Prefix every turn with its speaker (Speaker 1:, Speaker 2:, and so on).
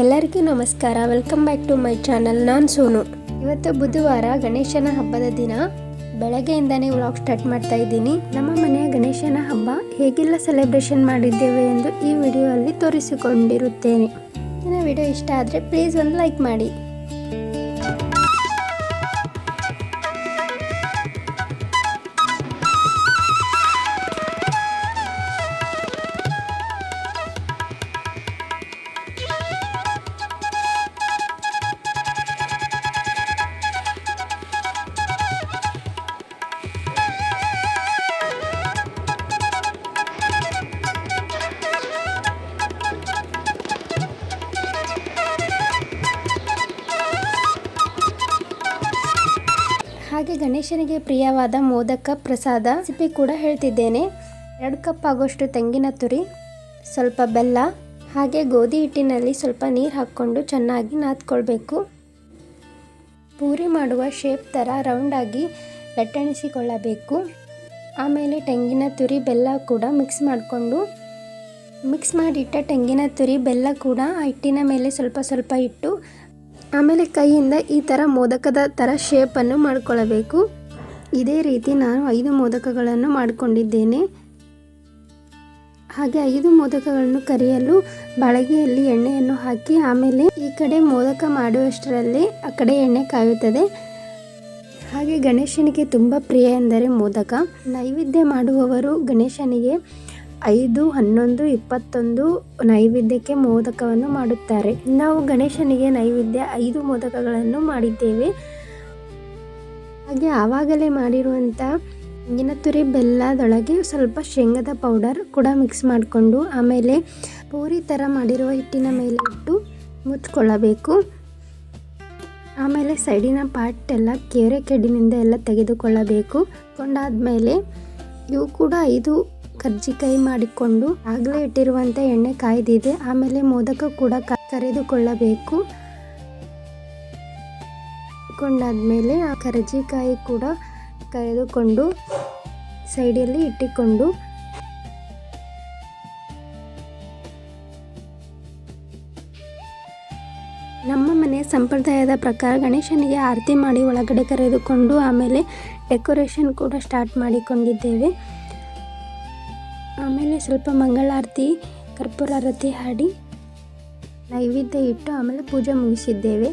Speaker 1: ಎಲ್ಲರಿಗೂ ನಮಸ್ಕಾರ. Welcome back to my channel ನಾನು ಸೋನು. ಇವತ್ತು ಬುಧವಾರ ಗಣೇಶನ ಹಬ್ಬದ ದಿನ. ಬೆಳಗ್ಗೆಯಿಂದನೇ ವ್ಲಾಗ್ ಸ್ಟಾರ್ಟ್ ಮಾಡ್ತಾ ಇದ್ದೀನಿ. ನಮ್ಮ ಮನೆಯ ಗಣೇಶನ ಹಬ್ಬ ಹೇಗೆಲ್ಲ ಸೆಲೆಬ್ರೇಷನ್ ಮಾಡಿದ್ದೇವೆ ಎಂದು ಈ ವಿಡಿಯೋ ಅಲ್ಲಿ ತೋರಿಸಿಕೊಂಡಿರುತ್ತೇನೆ. ನನ್ನ ವಿಡಿಯೋ ಇಷ್ಟ ಆದರೆ ಪ್ಲೀಸ್ ಒಂದು ಲೈಕ್ ಮಾಡಿ. ಹಾಗೆ ಗಣೇಶನಿಗೆ ಪ್ರಿಯವಾದ ಮೋದಕ ಪ್ರಸಾದ ರೆಸಿಪಿ ಕೂಡ ಹೇಳ್ತಿದ್ದೇನೆ. ಎರಡು ಕಪ್ ಆಗೋಷ್ಟು ತೆಂಗಿನ ತುರಿ, ಸ್ವಲ್ಪ ಬೆಲ್ಲ, ಹಾಗೆ ಗೋಧಿ ಹಿಟ್ಟಿನಲ್ಲಿ ಸ್ವಲ್ಪ ನೀರು ಹಾಕ್ಕೊಂಡು ಚೆನ್ನಾಗಿ ನಾದ್ಕೊಳ್ಬೇಕು. ಪೂರಿ ಮಾಡುವ ಶೇಪ್ ಥರ ರೌಂಡಾಗಿ ಲಟ್ಟಣಿಸಿಕೊಳ್ಳಬೇಕು. ಆಮೇಲೆ ತೆಂಗಿನ ತುರಿ, ಬೆಲ್ಲ ಕೂಡ ಮಿಕ್ಸ್ ಮಾಡಿಕೊಂಡು ಮಿಕ್ಸ್ ಮಾಡಿಟ್ಟ ತೆಂಗಿನ ತುರಿ, ಬೆಲ್ಲ ಕೂಡ ಆ ಹಿಟ್ಟಿನ ಮೇಲೆ ಸ್ವಲ್ಪ ಸ್ವಲ್ಪ ಇಟ್ಟು ಆಮೇಲೆ ಕೈಯಿಂದ ಈ ಥರ ಮೋದಕದ ಥರ ಶೇಪನ್ನು ಮಾಡಿಕೊಳ್ಳಬೇಕು ಇದೇ ರೀತಿ ನಾನು ಐದು ಮೋದಕಗಳನ್ನು ಮಾಡಿಕೊಂಡಿದ್ದೇನೆ. ಹಾಗೆ ಐದು ಮೋದಕಗಳನ್ನು ಕರಿಯಲು ಬಾಳಗೆಯಲ್ಲಿ ಎಣ್ಣೆಯನ್ನು ಹಾಕಿ ಆಮೇಲೆ ಈ ಕಡೆ ಮೋದಕ ಮಾಡುವಷ್ಟರಲ್ಲಿ ಆ ಕಡೆ ಎಣ್ಣೆ ಕಾಯುತ್ತದೆ. ಹಾಗೆ ಗಣೇಶನಿಗೆ ತುಂಬ ಪ್ರಿಯ ಎಂದರೆ ಮೋದಕ. ನೈವೇದ್ಯ ಮಾಡುವವರು ಗಣೇಶನಿಗೆ ಐದು, ಹನ್ನೊಂದು, ಇಪ್ಪತ್ತೊಂದು ನೈವೇದ್ಯಕ್ಕೆ ಮೋದಕವನ್ನು ಮಾಡುತ್ತಾರೆ. ನಾವು ಗಣೇಶನಿಗೆ ನೈವೇದ್ಯ ಐದು ಮೋದಕಗಳನ್ನು ಮಾಡಿದ್ದೇವೆ. ಹಾಗೆ ಆವಾಗಲೇ ಮಾಡಿರುವಂಥ ತೆಂಗಿನ ತುರಿ ಬೆಲ್ಲದೊಳಗೆ ಸ್ವಲ್ಪ ಶೇಂಗದ ಪೌಡರ್ ಕೂಡ ಮಿಕ್ಸ್ ಮಾಡಿಕೊಂಡು ಆಮೇಲೆ ಪೂರಿ ಥರ ಮಾಡಿರುವ ಹಿಟ್ಟಿನ ಮೇಲೆ ಇಟ್ಟು ಮುಚ್ಕೊಳ್ಳಬೇಕು. ಆಮೇಲೆ ಸೈಡಿನ ಪಾರ್ಟ್ ಎಲ್ಲ ಕೇರೆ ಕೆಡಿನಿಂದ ಎಲ್ಲ ತೆಗೆದುಕೊಳ್ಳಬೇಕು. ಕೊಂಡಾದ ಮೇಲೆ ಇವು ಕೂಡ ಐದು ಕರ್ಜಿಕಾಯಿ ಮಾಡಿಕೊಂಡು ಆಗಲೇ ಇಟ್ಟಿರುವಂಥ ಎಣ್ಣೆ ಕಾಯ್ದಿದೆ. ಆಮೇಲೆ ಮೋದಕ ಕೂಡ ಕರೆದುಕೊಳ್ಳಬೇಕು. ಕೊಂಡಾದ್ಮೇಲೆ ಆ ಕರ್ಜಿಕಾಯಿ ಕೂಡ ಕರೆದುಕೊಂಡು ಸೈಡಲ್ಲಿ ಇಟ್ಟುಕೊಂಡು ನಮ್ಮ ಮನೆಯ ಸಂಪ್ರದಾಯದ ಪ್ರಕಾರ ಗಣೇಶನಿಗೆ ಆರತಿ ಮಾಡಿ ಒಳಗಡೆ ಕರೆದುಕೊಂಡು ಆಮೇಲೆ ಡೆಕೋರೇಷನ್ ಕೂಡ ಸ್ಟಾರ್ಟ್ ಮಾಡಿಕೊಂಡಿದ್ದೇವೆ. ಆಮೇಲೆ ಸ್ವಲ್ಪ ಮಂಗಳಾರತಿ ಕರ್ಪೂರ ಆರತಿ ಹಾಡಿ ನೈವೇದ್ಯ ಇಟ್ಟು ಆಮೇಲೆ ಪೂಜೆ ಮುಗಿಸಿದ್ದೇವೆ.